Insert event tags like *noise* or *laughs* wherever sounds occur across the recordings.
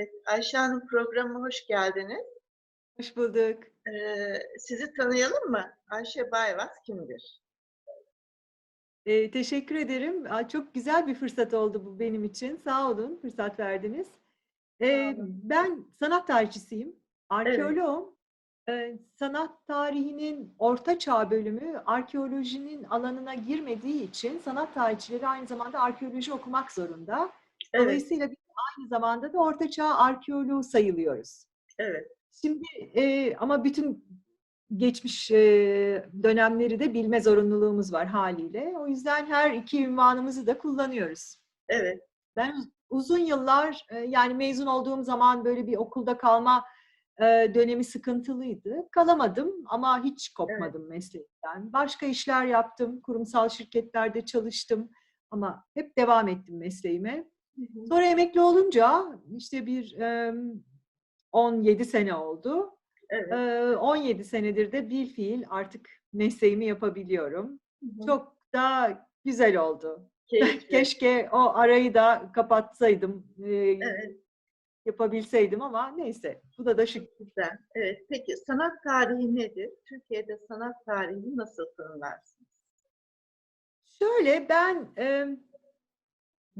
Evet, Ayşe Hanım programıma hoş geldiniz. Hoş bulduk. Ee, sizi tanıyalım mı? Ayşe Bayvaz kimdir? Eee, teşekkür ederim. Aaa, çok güzel bir fırsat oldu bu benim için. Sağ olun, fırsat verdiniz. Olun. ben sanat tarihçisiyim, Evet. arkeoloğum. Eee, sanat tarihinin orta çağ bölümü arkeolojinin alanına girmediği için sanat tarihçileri aynı zamanda arkeoloji okumak zorunda. Evet, Dolayısıyla biz aynı zamanda da orta çağ arkeoloğu sayılıyoruz. evet, Şimdi, eee, ama bütün geçmiş, eee, dönemleri de bilme zorunluluğumuz var hâliyle. O yüzden her iki ünvanımızı da kullanıyoruz. evet, Ben uz uzun yıllar, eee, yani mezun olduğum zaman böyle bir okulda kalma, eee, dönemi sıkıntılıydı. Kalamadım ama hiç evet, kopmadım mesleğimden. Başka işler yaptım, kurumsal şirketlerde çalıştım ama hep devam ettim mesleğime. Sonra emekli olunca işte bir, emm, 17 sene oldu. Evet. Eee, 17 senedir de bilfiil artık mesleğimi yapabiliyorum. Hı hı. Çok da güzel oldu. *laughs* Keşke o arayı da kapatsaydım, Evet, yapabilseydim ama neyse. Bu da da şık. güzel. Evet, peki sanat tarihi nedir? Türkiye'de sanat tarihini nasıl tanımlarsınız? Şöyle, ben,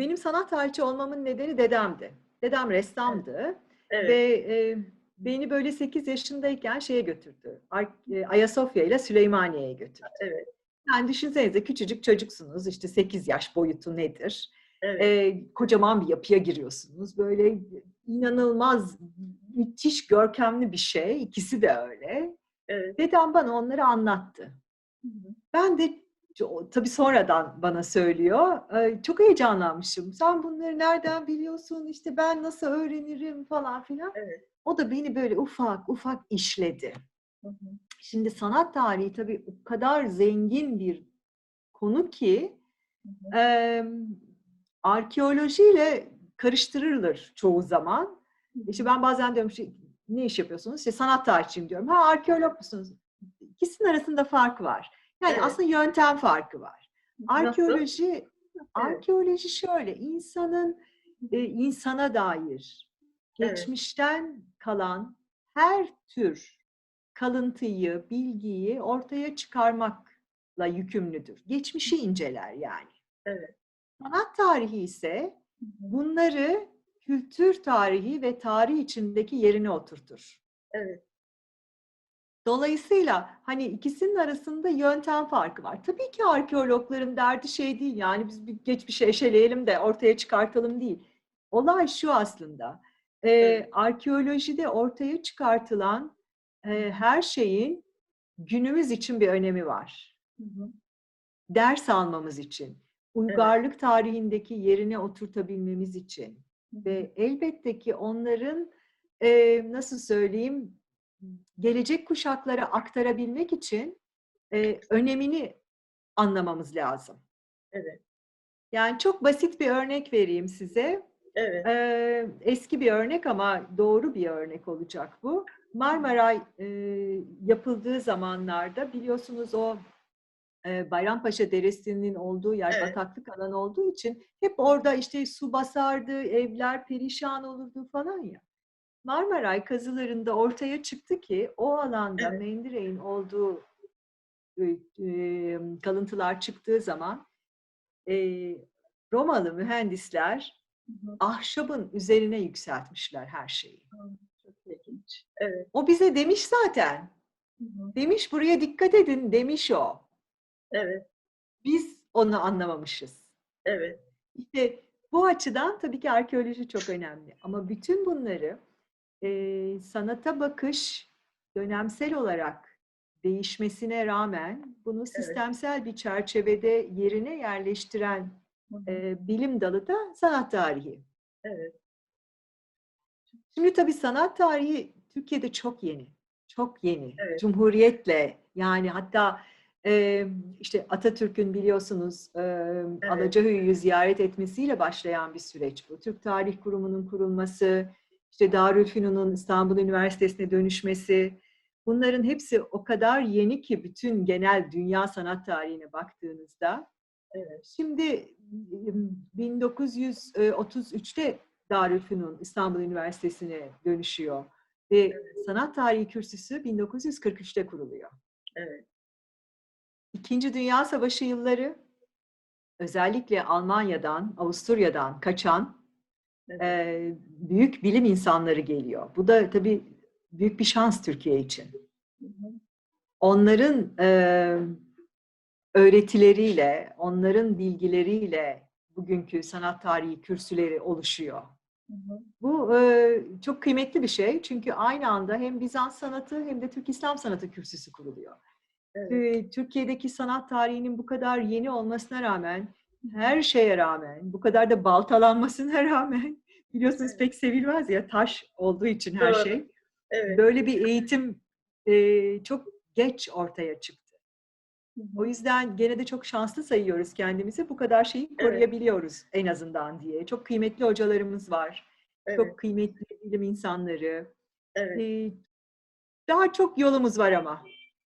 benim sanat tarihçi olmamın nedeni dedemdi. Dedem ressamdı evet, ve, eee, beni böyle 8 yaşındayken şeye götürdü, Ark eee, Ayasofya'yla Süleymaniye'ye götürdü. evet, Yani düşünsenize küçücük çocuksunuz, işte 8 yaş boyutu nedir? evet, Eee, kocaman bir yapıya giriyorsunuz. Böyle inanılmaz, müthiş görkemli bir şey. İkisi de öyle. evet. Dedem bana onları anlattı. Hı hı. Ben de tabii sonradan bana söylüyor. Çok heyecanlanmışım. "Sen bunları nereden biliyorsun? İşte ben nasıl öğrenirim?" falan filan. Evet. O da beni böyle ufak ufak işledi. Hı hı. Şimdi sanat tarihi tabii o kadar zengin bir konu ki, Hı hı. emm, arkeolojiyle karıştırılır çoğu zaman. İşte ben bazen diyorum, işte, "Ne iş yapıyorsunuz?" İşte, "Sanat tarihçiyim." diyorum. "Ha, arkeolog musunuz?" İkisinin arasında fark var. Yani Evet. aslında yöntem farkı var. Nasıl? Arkeoloji Evet. arkeoloji şöyle, insanın, hı. insana dair Evet. geçmişten kalan her tür kalıntıyı, bilgiyi ortaya çıkarmakla yükümlüdür. Geçmişi inceler yani. Evet. Sanat tarihi ise bunları kültür tarihi ve tarih içindeki yerine oturtur. Evet. Dolayısıyla, hani, ikisinin arasında yöntem farkı var. Tabii ki arkeologların derdi şey değil, yani, biz bir geçmişi eşeleyelim de ortaya çıkartalım değil. Olay şu aslında, Evet. arkeolojide ortaya çıkartılan, hı. her şeyin günümüz için bir önemi var. Hı hı. Ders almamız için, Evet. uygarlık tarihindeki yerine oturtabilmemiz için Hı hı. ve elbette ki onların, eee, nasıl söyleyeyim, gelecek kuşaklara aktarabilmek için, eee, önemini anlamamız lazım. Evet. Yani, çok basit bir örnek vereyim size. Evet. Eee, eski bir örnek ama doğru bir örnek olacak bu. Marmaray, eee, yapıldığı zamanlarda biliyorsunuz o, eee, Bayrampaşa Deresi'nin olduğu yer Evet. bataklık alanı olduğu için hep orada, işte, su basardı, evler perişan olurdu falan ya. Marmaray kazılarında ortaya çıktı ki o alanda Evet. Mendireğin olduğu, ııı, emm, kalıntılar çıktığı zaman, eee, Romalı mühendisler Hı hı. ahşabın üzerine yükseltmişler her şeyi. Çok ilginç. Evet. O bize demiş zaten. Hı hı. Demiş, "Buraya dikkat edin." demiş o. Evet. Biz onu anlamamışız. Evet. İşte, bu açıdan tabii ki arkeoloji çok önemli ama bütün bunları, eee, sanata bakış dönemsel olarak değişmesine rağmen bunu Evet. sistemsel bir çerçevede yerine yerleştiren, eee, bilim dalı da sanat tarihi. Evet. Şimdi tabii sanat tarihi Türkiye'de çok yeni, çok yeni. Evet. Cumhuriyetle, yani, hatta, emm, işte, Atatürk'ün biliyorsunuz, emm, Evet. Alacahöyü'yü ziyaret etmesiyle başlayan bir süreç bu. Türk Tarih Kurumu'nun kurulması, işte, Darülfünun'un İstanbul Üniversitesi'ne dönüşmesi, bunların hepsi o kadar yeni ki bütün genel dünya sanat tarihine baktığınızda. Şimdi, ımm, 1933'te Darülfünun İstanbul Üniversitesi'ne dönüşüyor. Ve sanat tarihi kürsüsü 1943'te kuruluyor. Evet. İkinci Dünya Savaşı yılları özellikle Almanya'dan, Avusturya'dan kaçan Evet. büyük bilim insanları geliyor. Bu da tabii büyük bir şans Türkiye için. Hı hı. Onların öğretileriyle, onların bilgileriyle bugünkü sanat tarihi kürsüleri oluşuyor. Hı hı. Bu e, çok kıymetli bir şey çünkü aynı anda hem Bizans sanatı hem de Türk İslam sanatı kürsüsü kuruluyor. Evet. E, Türkiye'deki sanat tarihinin bu kadar yeni olmasına rağmen, her şeye rağmen, bu kadar da baltalanmasına *laughs* rağmen, biliyorsunuz Evet. pek sevilmez ya taş olduğu için her Doğru. şey. Evet. Böyle bir eğitim e, çok geç ortaya çıktı. O yüzden gene de çok şanslı sayıyoruz kendimizi. Bu kadar şeyi Evet. koruyabiliyoruz en azından diye. Çok kıymetli hocalarımız var. Evet. Çok kıymetli bilim insanları. Evet. Ee, daha çok yolumuz var ama.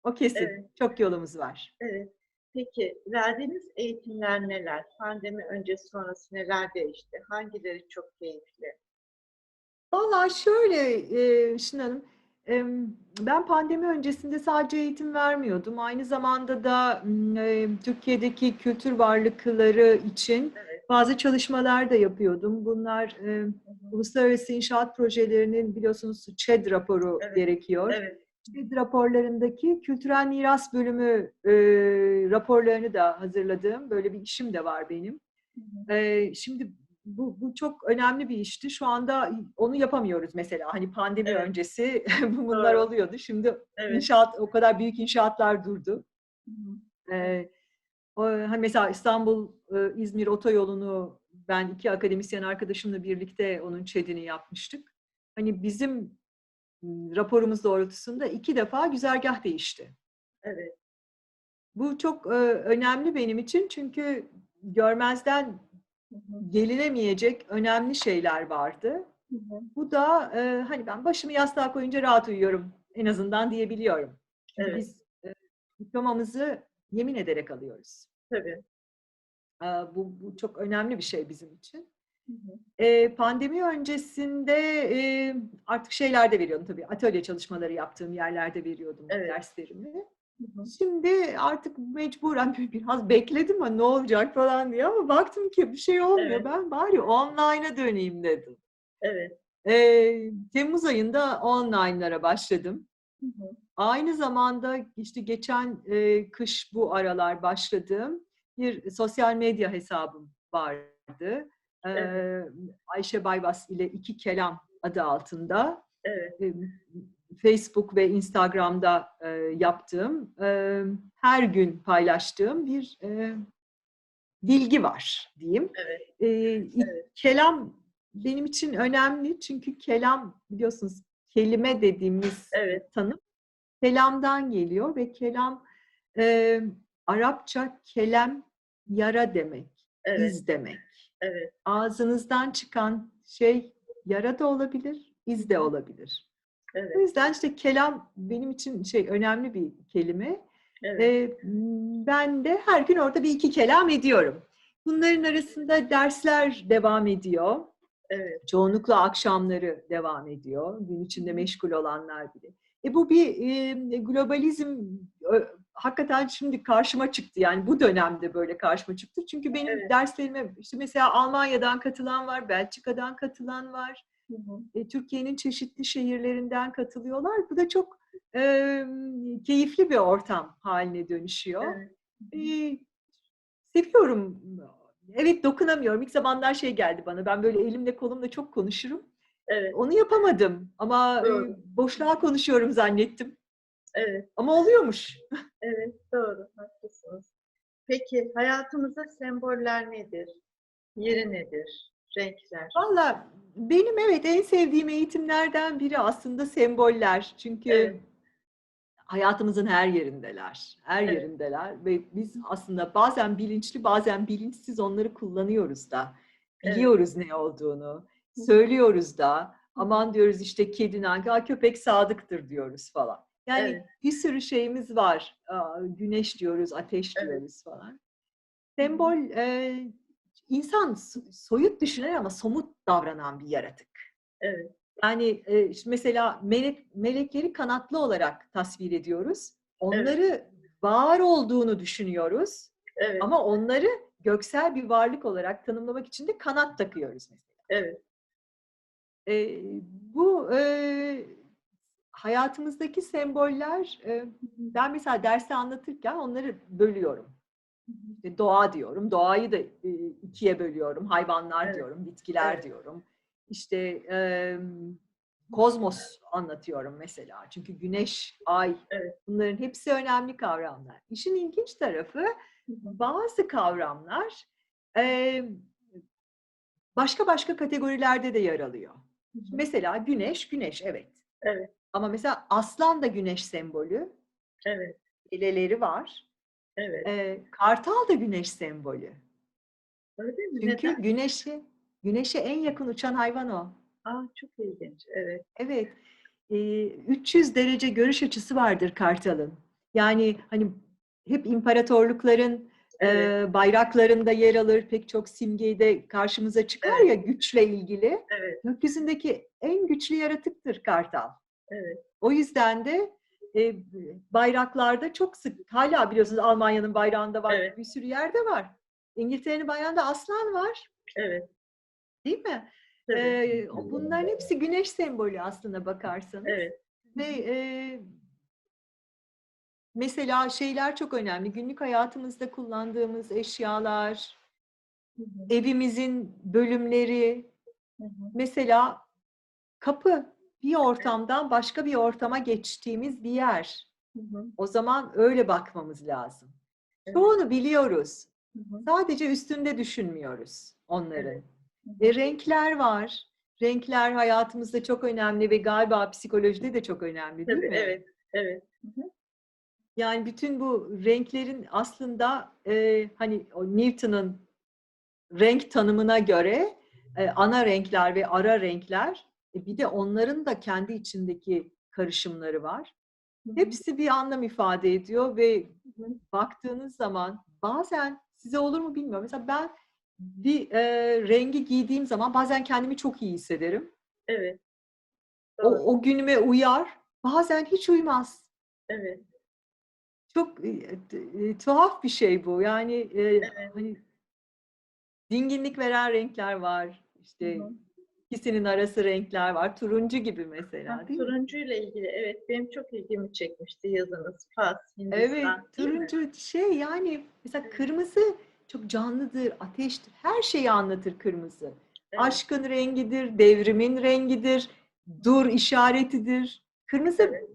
O kesin. Evet. Çok yolumuz var. Evet. Peki verdiğiniz eğitimler neler? Pandemi öncesi sonrası neler değişti? Hangileri çok keyifli? Vallahi şöyle e, Şin Hanım, em, ben pandemi öncesinde sadece eğitim vermiyordum. Aynı zamanda da e, Türkiye'deki kültür varlıkları için Evet. bazı çalışmalar da yapıyordum. Bunlar e, uluslararası inşaat projelerinin biliyorsunuz ÇED raporu Evet. gerekiyor. Evet. ÇED raporlarındaki kültürel miras bölümü e, raporlarını da hazırladığım böyle bir işim de var benim. Ee, şimdi bu, bu çok önemli bir işti. Şu anda onu yapamıyoruz mesela. Hani pandemi Evet. öncesi *laughs* bunlar Doğru. oluyordu. Şimdi Evet. inşaat o kadar büyük inşaatlar durdu. Hı hı. Ee, o, hani mesela İstanbul e, İzmir otoyolunu ben iki akademisyen arkadaşımla birlikte onun ÇED'ini yapmıştık. Hani bizim raporumuz doğrultusunda iki defa güzergah değişti. Evet. Bu çok e, önemli benim için çünkü görmezden gelinemeyecek önemli şeyler vardı. Hı hı. Bu da e, hani ben başımı yastığa koyunca rahat uyuyorum en azından diyebiliyorum. Çünkü Evet. biz e, diplomamızı yemin ederek alıyoruz. Tabii. E, bu, bu çok önemli bir şey bizim için. E, pandemi öncesinde e, artık şeyler de veriyordum tabii. Atölye çalışmaları yaptığım yerlerde veriyordum Evet. derslerimi. Hı hı. Şimdi artık mecburen bir- *laughs* biraz bekledim ama ne olacak falan diye ama baktım ki bir şey olmuyor. Evet. Ben bari online'a döneyim dedim. Evet. Eee, Temmuz ayında online'lara başladım. Hı hı. Aynı zamanda işte geçen eee, kış bu aralar başladığım bir sosyal medya hesabım vardı. Evet. Ayşe Baybas ile iki kelam adı altında. Evet. Facebook ve Instagram'da yaptığım, her gün paylaştığım bir bilgi var diyeyim. Evet. Kelam benim için önemli çünkü kelam biliyorsunuz kelime dediğimiz Evet. tanım kelamdan geliyor ve kelam Arapça kelem yara demek, Evet. iz demek. Evet. Ağzınızdan çıkan şey yara da olabilir, iz de olabilir. O Evet. yüzden işte kelam benim için şey önemli bir kelime. Evet. Ee, ben de her gün orada bir iki kelam ediyorum. Bunların arasında dersler devam ediyor. Evet. Çoğunlukla akşamları devam ediyor. Gün içinde meşgul olanlar bile. E bu bir e, globalizm hakikaten şimdi karşıma çıktı. Yani bu dönemde böyle karşıma çıktı. Çünkü benim Evet. derslerime işte mesela Almanya'dan katılan var, Belçika'dan katılan var. Hı hı. E, Türkiye'nin çeşitli şehirlerinden katılıyorlar. Bu da çok e, keyifli bir ortam haline dönüşüyor. Evet. E, seviyorum. Evet dokunamıyorum. İlk zamanlar şey geldi bana. Ben böyle elimle kolumla çok konuşurum. Evet. Onu yapamadım. Ama Doğru. boşluğa konuşuyorum zannettim. Evet. Ama oluyormuş. *laughs* Evet. Doğru. Haklısınız. Peki hayatımızda semboller nedir? Yeri nedir? Renkler. Valla benim evet en sevdiğim eğitimlerden biri aslında semboller. Çünkü Evet. hayatımızın her yerindeler. Her Evet. yerindeler ve biz aslında bazen bilinçli bazen bilinçsiz onları kullanıyoruz da. Evet. Biliyoruz ne olduğunu. Söylüyoruz da. Aman diyoruz işte kedi nanki, "Aa, köpek sadıktır diyoruz falan. Yani Evet. bir sürü şeyimiz var. Güneş diyoruz, ateş Evet. diyoruz falan. Sembol e, insan so- soyut düşünen ama somut davranan bir yaratık. Evet, Yani e, mesela melek, melekleri kanatlı olarak tasvir ediyoruz. Onları var olduğunu düşünüyoruz evet, ama onları göksel bir varlık olarak tanımlamak için de kanat takıyoruz mesela. evet, E, bu e, hayatımızdaki semboller, e, ben mesela derste anlatırken onları bölüyorum. İşte doğa diyorum, doğayı da e, ikiye bölüyorum. Hayvanlar Evet. diyorum, bitkiler Evet. diyorum. İşte e, kozmos anlatıyorum mesela. Çünkü güneş, ay Evet. bunların hepsi önemli kavramlar. İşin ilginç tarafı bazı kavramlar e, başka başka kategorilerde de yer alıyor. Mesela güneş, güneş evet. evet, Ama mesela aslan da güneş sembolü. evet, Eleleri var. evet. E, kartal da güneş sembolü. Öyle mi? Çünkü Neden? güneşe, güneşe en yakın uçan hayvan o. Aa, çok ilginç. Evet, Evet. e, 300 derece görüş açısı vardır kartalın. Yani hani hep imparatorlukların e, Evet. bayraklarında yer alır. Pek çok simgede karşımıza çıkar Evet. ya güçle ilgili. evet, Gökyüzündeki en güçlü yaratıktır kartal. Evet, O yüzden de e, bayraklarda çok sık, hala biliyorsunuz Almanya'nın bayrağında var, Evet. bir sürü yerde var. İngiltere'nin bayrağında aslan var, evet. değil mi? Tabii. E, bunların hepsi güneş sembolü aslına bakarsanız. Evet, Ve e, mesela şeyler çok önemli. Günlük hayatımızda kullandığımız eşyalar, Hı hı, evimizin bölümleri, hı hı. mesela kapı bir ortamdan başka bir ortama geçtiğimiz bir yer. Hı hı, O zaman öyle bakmamız lazım. Evet. Çoğunu biliyoruz. hı hı. Sadece üstünde düşünmüyoruz onların. Evet. Hı hı. E, renkler var. Renkler hayatımızda çok önemli ve galiba psikolojide de çok önemli değil Tabii, mi? evet, evet. Hı hı. Yani bütün bu renklerin aslında e, hani o Newton'un renk tanımına göre e, ana renkler ve ara renkler e, bir de onların da kendi içindeki karışımları var. Hepsi bir anlam ifade ediyor ve baktığınız zaman bazen size olur mu bilmiyorum. Mesela ben bir e, rengi giydiğim zaman bazen kendimi çok iyi hissederim. Evet, O, o günüme uyar. Bazen hiç uymaz. Evet, Çok e, e, tuhaf bir şey bu. Yani e, hani dinginlik veren renkler var. İşte Hı hı. İkisinin arası renkler var. Turuncu gibi mesela Ha, değil mi? turuncuyla ilgili evet benim çok ilgimi çekmişti yazınız. Fas, Hindistan Evet, mi? turuncu şey yani mesela Evet. kırmızı çok canlıdır, ateştir. Her şeyi anlatır kırmızı. Evet, Aşkın rengidir, devrimin rengidir, dur işaretidir. Kırmızı Evet.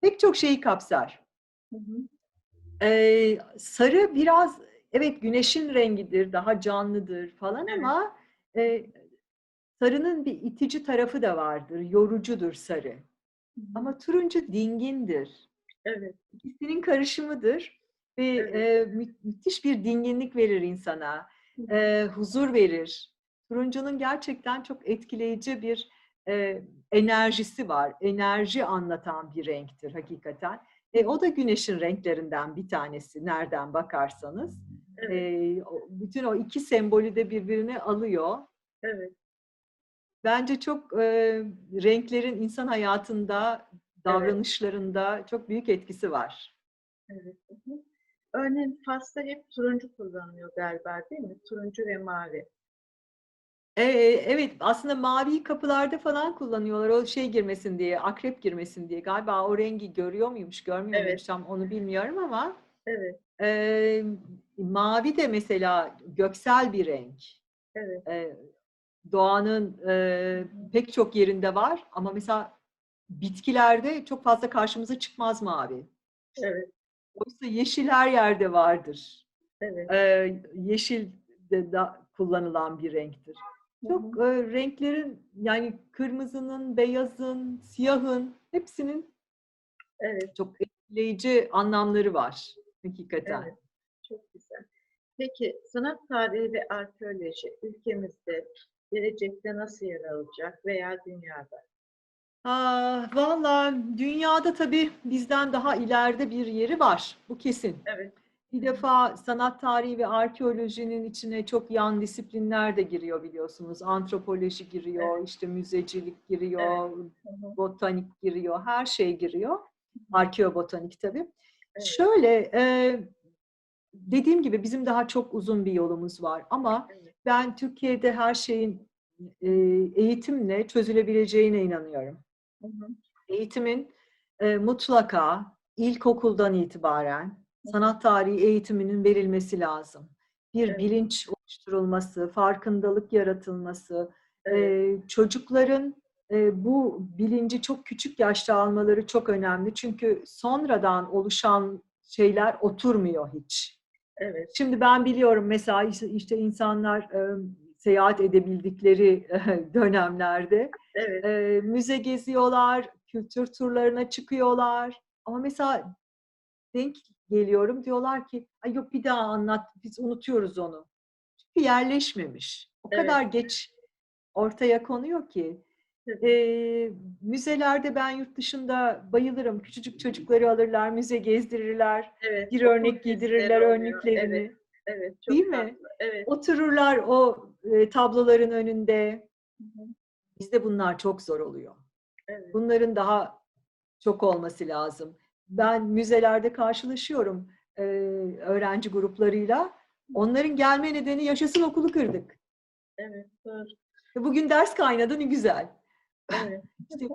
pek çok şeyi kapsar. Hı hı. Ee, sarı biraz evet güneşin rengidir, daha canlıdır falan Evet. ama e, sarının bir itici tarafı da vardır, yorucudur sarı. Ama turuncu dingindir. Evet, İkisinin karışımıdır ve Evet. e, mü- müthiş bir dinginlik verir insana, e, huzur verir. Turuncunun gerçekten çok etkileyici bir e, enerjisi var. Enerji anlatan bir renktir hakikaten. E, o da güneşin renklerinden bir tanesi nereden bakarsanız. evet, E, bütün o iki sembolü de birbirine alıyor. evet, Bence çok e, renklerin insan hayatında, davranışlarında çok büyük etkisi var. evet. Örneğin Fas'ta hep turuncu kullanılıyor galiba değil mi? Turuncu ve mavi. E, evet aslında maviyi kapılarda falan kullanıyorlar o şey girmesin diye, akrep girmesin diye. Galiba o rengi görüyor muymuş, görmüyor Evet. muymuş tam onu bilmiyorum ama Evet, e, mavi de mesela göksel bir renk. evet, E, doğanın e, pek çok yerinde var ama mesela bitkilerde çok fazla karşımıza çıkmaz mavi. evet, Oysa yeşil her yerde vardır. evet. Ee, yeşil de da kullanılan bir renktir. Çok e, renklerin yani kırmızının, beyazın, siyahın hepsinin Evet, çok etkileyici anlamları var hakikaten. evet. Çok güzel. Peki sanat tarihi ve arkeoloji ülkemizde gelecekte nasıl yer alacak veya dünyada? Aa, Valla dünyada tabii bizden daha ileride bir yeri var. Bu kesin. Evet, Bir defa sanat tarihi ve arkeolojinin içine çok yan disiplinler de giriyor biliyorsunuz. Antropoloji giriyor, işte müzecilik giriyor, hı. botanik giriyor, her şey giriyor. Arkeobotanik tabii. Evet. Şöyle, e, dediğim gibi bizim daha çok uzun bir yolumuz var ama Evet. Ben Türkiye'de her şeyin e, eğitimle çözülebileceğine inanıyorum. Hı hı. Eğitimin e, mutlaka ilkokuldan itibaren sanat tarihi eğitiminin verilmesi lazım. Bir Evet. bilinç oluşturulması, farkındalık yaratılması, Evet. e, çocukların e, bu bilinci çok küçük yaşta almaları çok önemli. Çünkü sonradan oluşan şeyler oturmuyor hiç. Evet. Şimdi ben biliyorum mesela işte, insanlar seyahat edebildikleri *laughs* dönemlerde Evet. müze geziyorlar, kültür turlarına çıkıyorlar. Ama mesela denk geliyorum diyorlar ki ay yok bir daha anlat biz unutuyoruz onu. Çünkü yerleşmemiş. O Evet. kadar geç ortaya konuyor ki. E, müzelerde ben yurt dışında bayılırım. Küçücük çocukları alırlar, müze gezdirirler. Evet. Bir örnek giydirirler oluyor. önlüklerini. Evet. Evet. Çok Değil mi? Evet. Otururlar o e, tabloların önünde. Hı hı. Bizde bunlar çok zor oluyor. Evet. Bunların daha çok olması lazım. Ben müzelerde karşılaşıyorum e, öğrenci gruplarıyla. Onların gelme nedeni yaşasın okulu kırdık. Evet. Doğru. Bugün ders kaynadı ne güzel. Evet. *laughs* İşte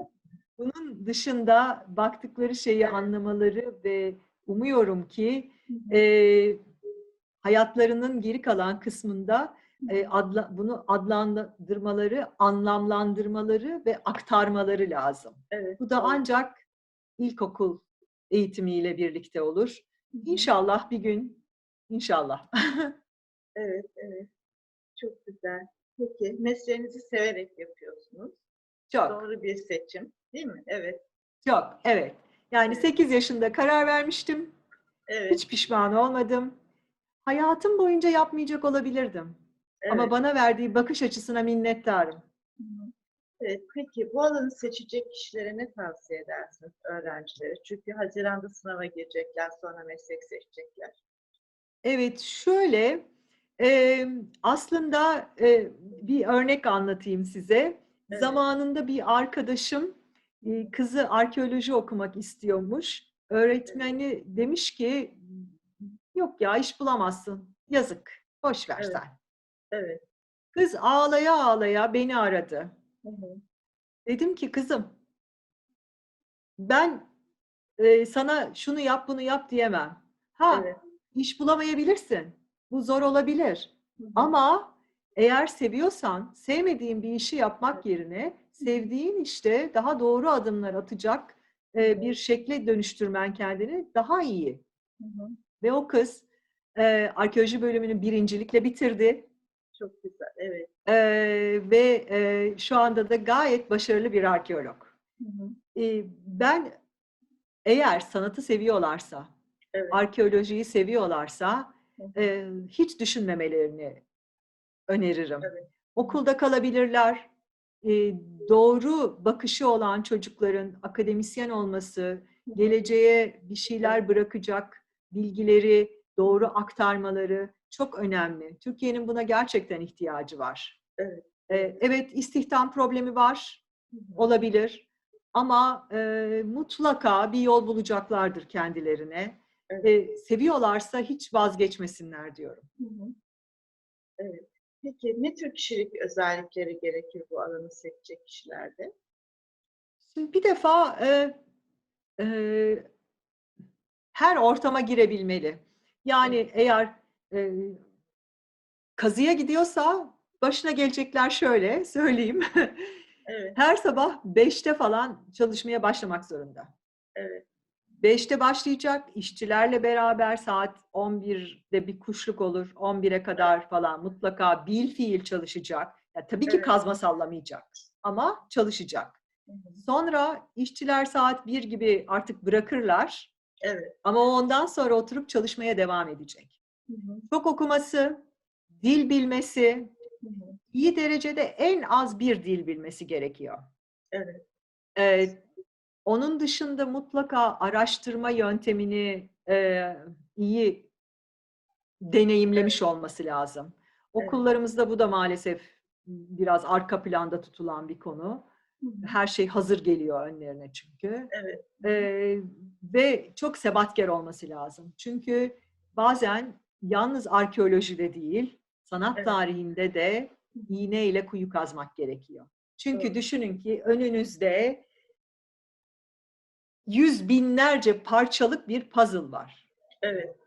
bunun dışında baktıkları şeyi anlamaları ve umuyorum ki e, hayatlarının geri kalan kısmında e, adla, bunu adlandırmaları, anlamlandırmaları ve aktarmaları lazım. Evet. Bu da ancak ilkokul eğitimiyle birlikte olur. İnşallah bir gün, inşallah. *laughs* Evet. Evet. Çok güzel. Peki mesleğinizi severek yapıyorsunuz. Çok, Doğru bir seçim. Değil mi? Evet. çok, evet. Yani Evet. 8 yaşında karar vermiştim. Evet. Hiç pişman olmadım. Hayatım boyunca yapmayacak olabilirdim. Ama Evet. bana verdiği bakış açısına minnettarım. Evet, peki bu alanı seçecek kişilere ne tavsiye edersiniz öğrencilere? Çünkü Haziran'da sınava girecekler, sonra meslek seçecekler. Evet, şöyle e, aslında e, bir örnek anlatayım size. Evet. Zamanında bir arkadaşım e, kızı arkeoloji okumak istiyormuş. Öğretmeni demiş ki yok ya iş bulamazsın. Yazık. Boş ver Evet. sen. Evet. Kız ağlaya ağlaya beni aradı. Hı hı. Dedim ki kızım ben e, sana şunu yap bunu yap diyemem. Ha Evet. iş bulamayabilirsin. Bu zor olabilir. Hı hı. Ama eğer seviyorsan sevmediğin bir işi yapmak yerine sevdiğin işte daha doğru adımlar atacak e, bir şekle dönüştürmen kendini daha iyi. Hı hı. Ve o kız e, arkeoloji bölümünü birincilikle bitirdi. Çok güzel. Evet. E, ve e, şu anda da gayet başarılı bir arkeolog. Hı hı. E, ben eğer sanatı seviyorlarsa, Evet. arkeolojiyi seviyorlarsa Hı hı. e, hiç düşünmemelerini öneririm. Evet. Okulda kalabilirler. E, doğru bakışı olan çocukların akademisyen olması, geleceğe bir şeyler bırakacak bilgileri doğru aktarmaları çok önemli. Türkiye'nin buna gerçekten ihtiyacı var. Evet. E, evet istihdam problemi var, olabilir. Ama e, mutlaka bir yol bulacaklardır kendilerine. Evet. E, seviyorlarsa hiç vazgeçmesinler diyorum. Hı hı. Evet. Peki ne tür kişilik özellikleri gerekir bu alanı seçecek kişilerde? Şimdi bir defa e, e, her ortama girebilmeli. Yani Evet. eğer e, kazıya gidiyorsa başına gelecekler şöyle söyleyeyim. *laughs* Evet. Her sabah 5'te falan çalışmaya başlamak zorunda. Evet. 5'te başlayacak, işçilerle beraber saat 11'de bir kuşluk olur, 11'e kadar falan mutlaka bil fiil çalışacak. Ya tabii ki kazma sallamayacak ama çalışacak. Sonra işçiler saat 1 gibi artık bırakırlar Evet. ama ondan sonra oturup çalışmaya devam edecek. Hı hı. Çok okuması, dil bilmesi, Hı hı. iyi derecede en az bir dil bilmesi gerekiyor. Evet. Ee, onun dışında mutlaka araştırma yöntemini e, iyi deneyimlemiş olması lazım. Evet. Okullarımızda bu da maalesef biraz arka planda tutulan bir konu. Her şey hazır geliyor önlerine çünkü. Evet. Ee, ve çok sebatkar olması lazım. Çünkü bazen yalnız arkeolojide değil, sanat Evet. tarihinde de iğne ile kuyu kazmak gerekiyor. Çünkü Doğru. düşünün ki önünüzde yüz binlerce parçalık bir puzzle var. Evet.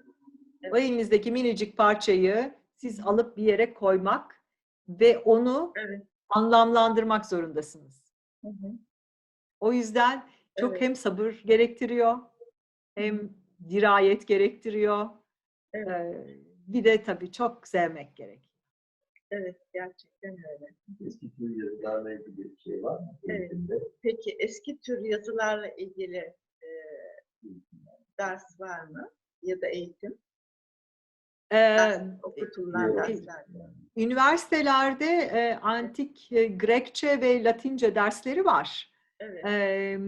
O elinizdeki minicik parçayı siz alıp bir yere koymak ve onu Evet. anlamlandırmak zorundasınız. Hı hı. O yüzden çok Evet. hem sabır gerektiriyor, hem dirayet gerektiriyor. Evet. Ee, bir de tabii çok sevmek gerek. Evet. Gerçekten öyle. Eski tür yazılarla ilgili bir şey var mı? Evet. Eğitimde? Peki eski tür yazılarla ilgili e, ders var mı? Ya da eğitim? Ee, Ders, okutulan dersler. üniversitelerde e, antik e, Grekçe ve Latince dersleri var. Evet. Ee,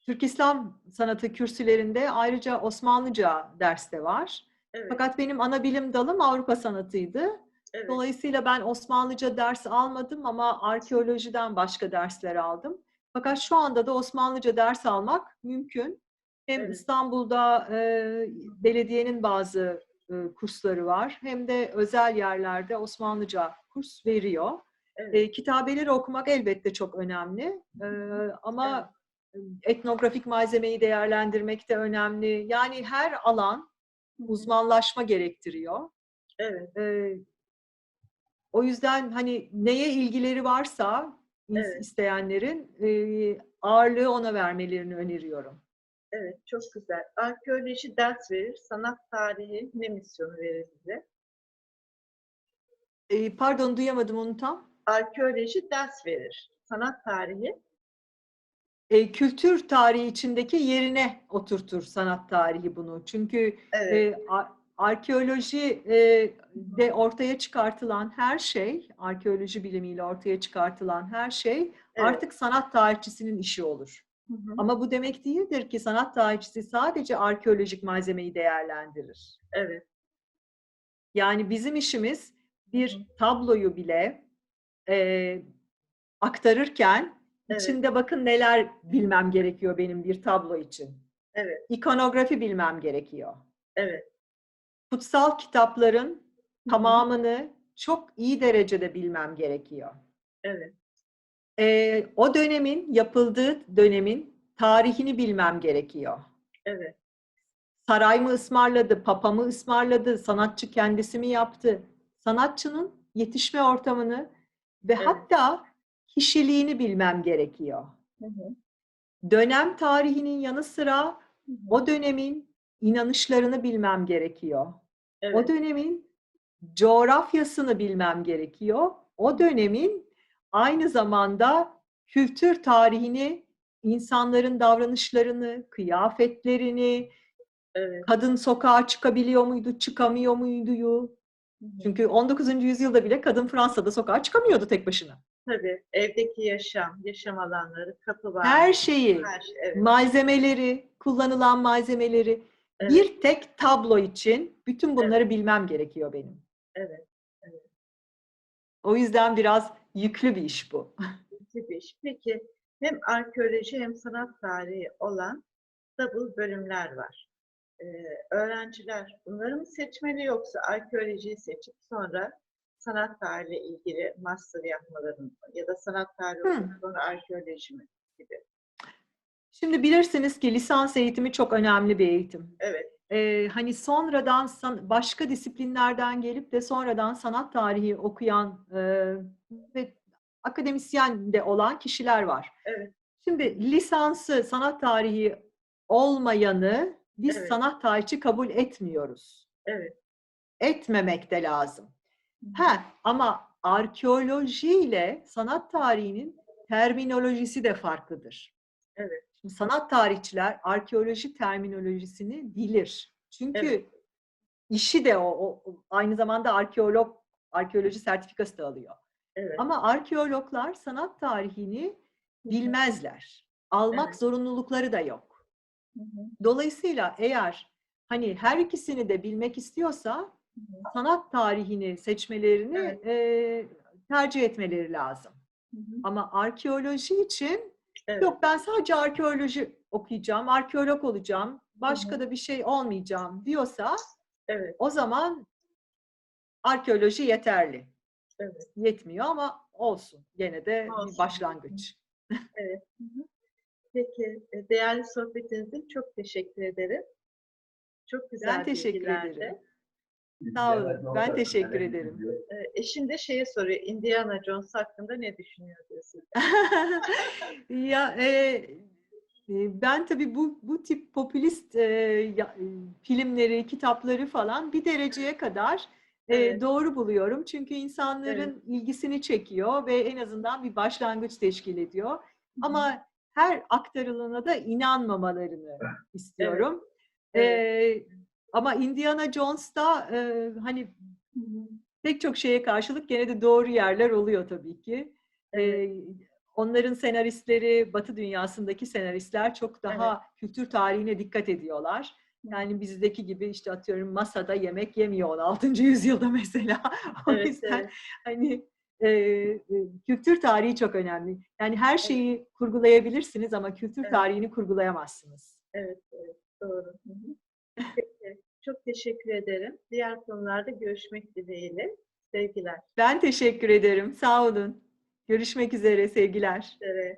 Türk İslam sanatı kürsülerinde ayrıca Osmanlıca ders de var. Evet. Fakat benim ana bilim dalım Avrupa sanatıydı. Evet. Dolayısıyla ben Osmanlıca ders almadım ama arkeolojiden başka dersler aldım. Fakat şu anda da Osmanlıca ders almak mümkün. Hem Evet. İstanbul'da e, belediyenin bazı e, kursları var hem de özel yerlerde Osmanlıca kurs veriyor. Evet. E, kitabeleri okumak elbette çok önemli E, ama etnografik malzemeyi değerlendirmek de önemli. Yani her alan uzmanlaşma gerektiriyor. Evet. Ee, o yüzden hani neye ilgileri varsa Evet. isteyenlerin e, ağırlığı ona vermelerini öneriyorum. Evet. Çok güzel. Arkeoloji ders verir. Sanat tarihi ne misyonu verir bize? Ee, pardon duyamadım onu tam. Arkeoloji ders verir. Sanat tarihi Ee, kültür tarihi içindeki yerine oturtur sanat tarihi bunu. Çünkü evet. e, arkeoloji e, de ortaya çıkartılan her şey, arkeoloji bilimiyle ortaya çıkartılan her şey evet. artık sanat tarihçisinin işi olur. Hı hı. Ama bu demek değildir ki sanat tarihçisi sadece arkeolojik malzemeyi değerlendirir. Evet. Yani bizim işimiz bir tabloyu bile e, aktarırken Evet. içinde bakın neler bilmem gerekiyor benim bir tablo için. Evet. İkonografi bilmem gerekiyor. Evet. Kutsal kitapların tamamını çok iyi derecede bilmem gerekiyor. Evet. E, o dönemin yapıldığı dönemin tarihini bilmem gerekiyor. Evet. Saray mı ısmarladı, papa mı ısmarladı, sanatçı kendisi mi yaptı? Sanatçının yetişme ortamını ve Evet. hatta kişiliğini bilmem gerekiyor. Hı hı. Dönem tarihinin yanı sıra o dönemin inanışlarını bilmem gerekiyor. O Evet. dönemin coğrafyasını bilmem gerekiyor. O dönemin aynı zamanda kültür tarihini, insanların davranışlarını, kıyafetlerini, Evet. kadın sokağa çıkabiliyor muydu, çıkamıyor muydu? Çünkü 19. yüzyılda bile kadın Fransa'da sokağa çıkamıyordu tek başına. Tabii. Evdeki yaşam, yaşam alanları, kapı var. Her şeyi, Her şey. Evet. malzemeleri, kullanılan malzemeleri Evet. bir tek tablo için bütün bunları bilmem gerekiyor benim. Evet. O yüzden biraz yüklü bir iş bu. Tabii. Peki hem arkeoloji hem sanat tarihi olan double bölümler var. Ee, öğrenciler bunları mı seçmeli yoksa arkeolojiyi seçip sonra sanat tarihiyle ilgili master yapmaları mı? Ya da sanat tarihi Hmm. sonra arkeoloji mi? Gibi. Şimdi bilirsiniz ki lisans eğitimi çok önemli bir eğitim. Evet. Ee, hani sonradan başka disiplinlerden gelip de sonradan sanat tarihi okuyan e, ve akademisyen de olan kişiler var. Evet. Şimdi lisansı sanat tarihi olmayanı biz Evet. sanat tarihçi kabul etmiyoruz. Evet. Etmemek de lazım. Ha ama arkeoloji ile sanat tarihinin terminolojisi de farklıdır. Evet. Şimdi sanat tarihçiler arkeoloji terminolojisini bilir. Çünkü Evet. işi de o, o- aynı zamanda arkeolog arkeoloji sertifikası da alıyor. Evet. Ama arkeologlar sanat tarihini bilmezler. Almak Evet. zorunlulukları da yok. Hı hı. Dolayısıyla eğer hani her ikisini de bilmek istiyorsa sanat tarihini seçmelerini Evet. e, tercih etmeleri lazım. Hı hı. Ama arkeoloji için Evet. yok ben sadece arkeoloji okuyacağım, arkeolog olacağım, başka hı. da bir şey olmayacağım diyorsa Evet. o zaman arkeoloji yeterli. Evet. Yetmiyor ama olsun. Gene de Olsun. bir başlangıç. *laughs* Evet. Peki, e, değerli sohbetiniz için çok teşekkür ederim. Çok güzel Ben teşekkür bilgilerdi. ederim. Sağ olun. Ben teşekkür ederim. düşünüyor? E, Eşim de şeye soruyor, Indiana Jones hakkında ne düşünüyor *laughs* ya e, e, ben tabii bu bu tip popülist e, ya- e, filmleri, kitapları falan bir dereceye kadar e, Evet. doğru buluyorum. Çünkü insanların ilgisini çekiyor ve en azından bir başlangıç teşkil ediyor. Ama her aktarılana da inanmamalarını istiyorum. Evet. E, ama Indiana Jones'ta e, hani pek çok şeye karşılık gene de doğru yerler oluyor tabii ki. Evet. Ee, onların senaristleri, Batı dünyasındaki senaristler çok daha kültür tarihine dikkat ediyorlar. Yani bizdeki gibi işte atıyorum masada yemek yemiyor 16. *laughs* yüzyılda mesela. *laughs* o Evet, yüzden evet. hani e, e, kültür tarihi çok önemli. Yani her şeyi kurgulayabilirsiniz ama kültür Evet. tarihini kurgulayamazsınız. Evet, evet, doğru. Hı hı. Peki, çok teşekkür ederim. Diğer konularda görüşmek dileğiyle. Sevgiler. Ben teşekkür ederim. Sağ olun. Görüşmek üzere sevgiler. Üzere.